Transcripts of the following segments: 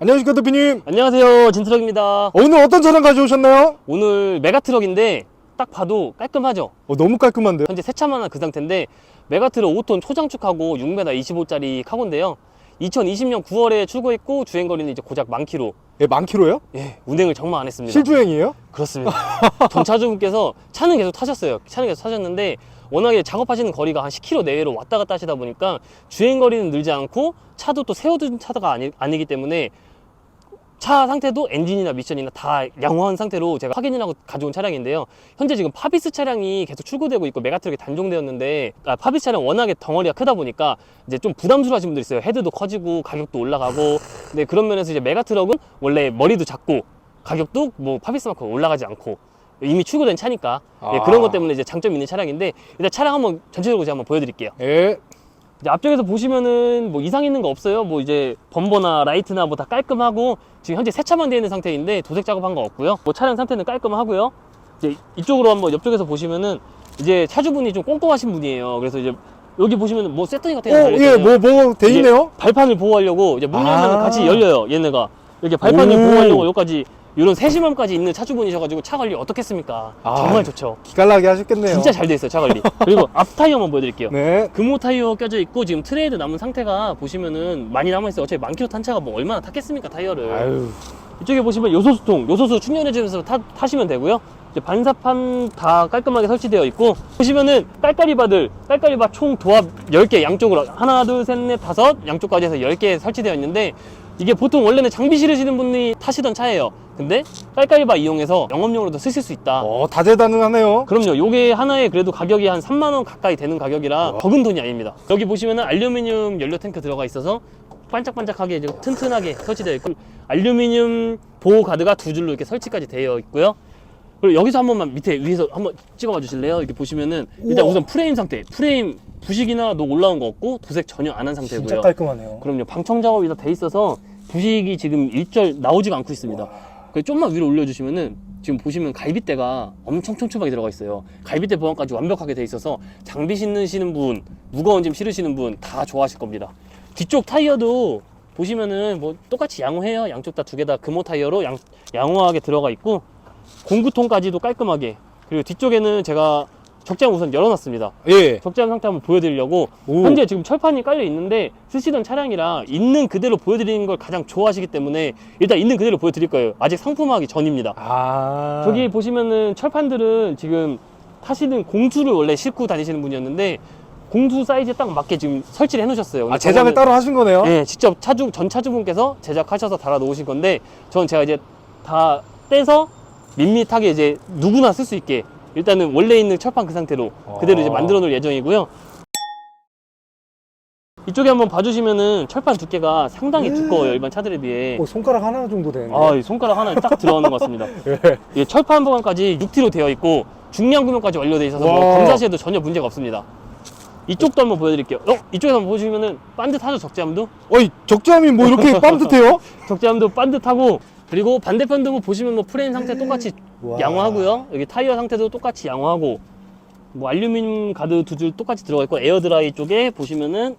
안녕하십니까 대표님. 안녕하세요 진트럭입니다. 오늘 어떤 차량 가져오셨나요? 오늘 메가트럭인데 딱 봐도 깔끔하죠? 어, 너무 깔끔한데요? 현재 새 차만 한그 상태인데 메가트럭 5톤 초장축하고 6m 25짜리 카고인데요. 2020년 9월에 출고했고 주행거리는 이제 고작 만 킬로. 예, 만 킬로요? 예, 운행을 정말 안 했습니다. 실주행이에요? 그렇습니다. 전 차주분께서 차는 계속 타셨어요. 차는 계속 타셨는데 워낙에 작업하시는 거리가 한 10km 내외로 왔다 갔다 하시다 보니까 주행거리는 늘지 않고 차도 또 세워둔 차가 아니, 아니기 때문에 차 상태도 엔진이나 미션이나 다 양호한 상태로 제가 확인을 하고 가져온 차량인데요. 현재 지금 파비스 차량이 계속 출고되고 있고 메가트럭이 단종되었는데 아, 파비스 차량 워낙에 덩어리가 크다 보니까 이제 좀 부담스러워 하시는 분들 있어요. 헤드도 커지고 가격도 올라가고 근데 그런 면에서 이제 메가트럭은 원래 머리도 작고 가격도 뭐 파비스만큼 올라가지 않고 이미 출고된 차니까 예, 아. 그런 것 때문에 이제 장점이 있는 차량인데 일단 차량 한번 전체적으로 제가 한번 보여드릴게요. 예 이제 앞쪽에서 보시면은 뭐 이상 있는 거 없어요. 뭐 이제 범버나 라이트나 뭐 다 깔끔하고 지금 현재 세차만 되어 있는 상태인데 도색 작업한 거 없고요. 뭐 차량 상태는 깔끔하고요. 이제 이쪽으로 한번 옆쪽에서 보시면은 이제 차주분이 좀 꼼꼼하신 분이에요. 그래서 이제 여기 보시면은 뭐 세터니 같은 거 어, 예, 뭐, 뭐, 돼 있네요? 발판을 보호하려고 이제 문 열면 아. 같이 열려요. 얘네가 이렇게 발판을 오. 보호하려고 여기까지 이런 세심함까지 있는 차주분이셔가지고 차 관리 어떻겠습니까? 아. 정말 좋죠. 기깔나게 하셨겠네요. 진짜 잘 돼 있어요 차 관리. 그리고 앞 타이어 한번 보여드릴게요. 네. 금호 타이어 껴져 있고 지금 트레이드 남은 상태가 보시면은 많이 남아 있어요. 어차피 만 킬로 탄 차가 뭐 얼마나 탔겠습니까 타이어를. 아유. 이쪽에 보시면 요소수통, 요소수 충전해주면서 타, 타시면 되고요. 이제 반사판 다 깔끔하게 설치되어 있고 보시면은 깔깔이바들 깔깔이바 총 도합 10개 양쪽으로 하나 둘 셋 넷 다섯 양쪽까지 해서 10개 설치되어 있는데 이게 보통 원래는 장비 실으시는 분이 타시던 차예요. 근데 깔깔이바 이용해서 영업용으로도 쓰실 수 있다. 어, 다재다능하네요. 그럼요. 요게 하나에 그래도 가격이 한 3만 원 가까이 되는 가격이라 와. 적은 돈이 아닙니다. 여기 보시면은 알루미늄 연료 탱크 들어가 있어서 반짝반짝하게 이제 튼튼하게 설치되어 있고 알루미늄 보호 가드가 두 줄로 이렇게 설치까지 되어 있고요. 그리고 여기서 한 번만 밑에 위에서 한번 찍어봐 주실래요? 이렇게 보시면은 일단 우와. 우선 프레임 상태, 프레임 부식이나 노 올라온 거 없고 도색 전혀 안 한 상태고요. 진짜 깔끔하네요. 그럼요. 방청 작업이 다 돼 있어서 부식이 지금 일절 나오지가 않고 있습니다. 그 좀만 위로 올려주시면은 지금 보시면 갈빗대가 엄청 촘촘하게 들어가 있어요. 갈빗대 보안까지 완벽하게 돼 있어서 장비 신으시는 분, 무거운 짐 실으시는 분 다 좋아하실 겁니다. 뒤쪽 타이어도 보시면은 뭐 똑같이 양호해요. 양쪽 다 두 개 다 금호 타이어로 양, 양호하게 들어가 있고 공구통까지도 깔끔하게 그리고 뒤쪽에는 제가 적장 우선 열어놨습니다. 예. 적재한 상태 한번 보여드리려고 오. 현재 지금 철판이 깔려 있는데 쓰시던 차량이라 있는 그대로 보여드리는 걸 가장 좋아하시기 때문에 일단 있는 그대로 보여드릴 거예요 아직 상품화하기 전입니다 아. 저기 보시면은 철판들은 지금 타시는 공수를 원래 싣고 다니시는 분이었는데 공수 사이즈에 딱 맞게 지금 설치를 해놓으셨어요 아, 제작을 저거는- 따로 하신 거네요? 네, 직접 차주 전 차주분께서 제작하셔서 달아 놓으신 건데 전 제가 이제 다 떼서 밋밋하게 이제 누구나 쓸 수 있게 일단은 원래 있는 철판 그 상태로 그대로 이제 아. 만들어 놓을 예정이고요. 이쪽에 한번 봐주시면은 철판 두께가 상당히 음. 두꺼워요 일반 차들에 비해. 어, 손가락 하나 정도 되는데. 아, 이 손가락 하나 딱 들어가는 것 같습니다. 예. 이 철판 보강까지 6T로 되어 있고 중량 구명까지 완료되어 있어서 뭐 와. 검사시에도 전혀 문제가 없습니다. 이쪽도 한번 보여드릴게요. 어, 이쪽에서 한번 보시면은 반듯하죠 적재함도? 어이, 적재함이 뭐 이렇게 빰듯해요? 적재함도 반듯하고 그리고 반대편도 뭐 보시면 뭐 프레임 상태 똑같이 와. 양호하고요. 여기 타이어 상태도 똑같이 양호하고 뭐 알루미늄 가드 두 줄 똑같이 들어가 있고 에어 드라이 쪽에 보시면은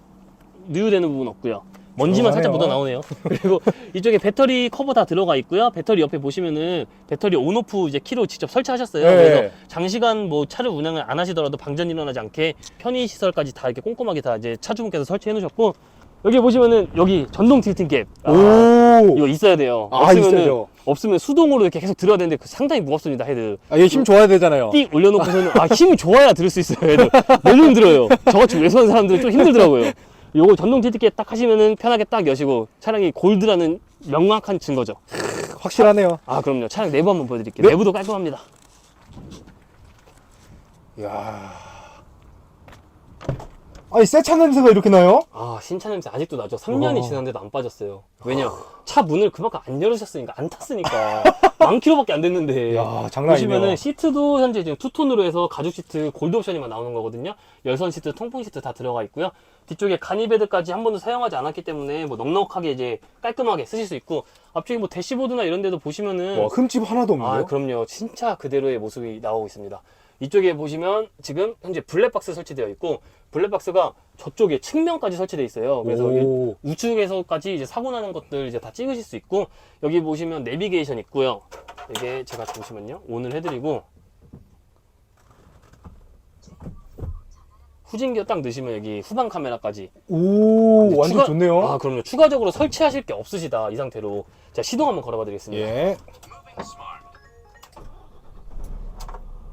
누유되는 부분 없고요. 먼지만 살짝 묻어. 나오네요. 그리고 이쪽에 배터리 커버 다 들어가 있고요. 배터리 옆에 보시면은 배터리 온오프 이제 키로 직접 설치하셨어요. 네. 그래서 장시간 뭐 차를 운행을 안 하시더라도 방전 일어나지 않게 편의 시설까지 다 이렇게 꼼꼼하게 다 이제 차주분께서 설치해 놓으셨고 여기 보시면은 여기 전동 틸팅 캡. 아, 오. 이거 있어야 돼요. 아, 없으면은 있어야죠. 없으면 수동으로 이렇게 계속 들어야 되는데 그 상당히 무겁습니다 헤드. 아, 얘힘 좋아야 되잖아요. 띡 올려놓고서는 아 힘이 좋아야 들을 수 있어요 헤드. 너무 힘들어요. 저같이 외소한 사람들은 좀 힘들더라고요. 요거 전동 티켓 딱 하시면은 편하게 딱 여시고 차량이 골드라는 명확한 증거죠. 확실하네요. 아 그럼요. 차량 내부 한번 보여드릴게요. 네. 내부도 깔끔합니다. 이야. 아니, 새 차 냄새가 이렇게 나요? 아 신차 냄새 아직도 나죠. 3년이 와. 지났는데도 안 빠졌어요. 왜냐 차 문을 그만큼 안 열으셨으니까 안 탔으니까 만 킬로밖에 안 됐는데. 이야, 장난 아니네요. 보시면은 시트도 현재 지금 투톤으로 해서 가죽 시트 골드 옵션이만 나오는 거거든요. 열선 시트, 통풍 시트 다 들어가 있고요. 뒤쪽에 가니베드까지 한 번도 사용하지 않았기 때문에 뭐 넉넉하게 이제 깔끔하게 쓰실 수 있고 앞쪽에 뭐 대시보드나 이런 데도 보시면은 와, 흠집 하나도 없네요. 아 그럼요 진짜 그대로의 모습이 나오고 있습니다. 이쪽에 보시면 지금 현재 블랙박스 설치되어 있고 블랙박스가 저쪽에 측면까지 설치되어 있어요. 그래서 오. 우측에서까지 이제 사고 나는 것들 이제 다 찍으실 수 있고 여기 보시면 내비게이션 있고요. 이게 제가 잠시만요. 온을 해드리고 후진기어 딱 넣으시면 여기 후방 카메라까지 오, 완전 추가- 좋네요. 아 그럼요. 추가적으로 설치하실 게 없으시다 이 상태로 제가 시동 한번 걸어봐 드리겠습니다. 예.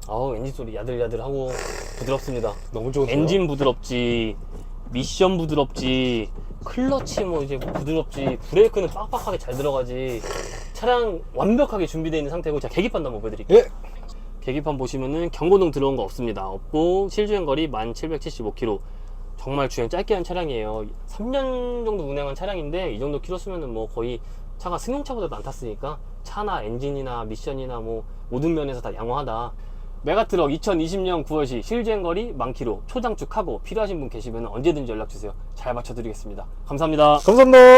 아우 엔진 소리 야들야들하고 부드럽습니다. 너무 좋은데요. 엔진 부드럽지, 미션 부드럽지, 클러치 뭐 이제 부드럽지, 브레이크는 빡빡하게 잘 들어가지. 차량 완벽하게 준비되어 있는 상태고 제가 계기판도 한번 보여드릴게요. 예. 계기판 보시면은 경고등 들어온 거 없습니다. 없고 실주행 거리 1775km. 정말 주행 짧게 한 차량이에요. 3년 정도 운행한 차량인데 이 정도 키로 쓰면은 뭐 거의 차가 승용차보다도 안 탔으니까 차나 엔진이나 미션이나 뭐 모든 면에서 다 양호하다. 메가트럭 2020년 9월시 실주행 거리 만 킬로 초장축하고 필요하신 분 계시면 언제든지 연락 주세요. 잘 맞춰드리겠습니다. 감사합니다. 감사합니다.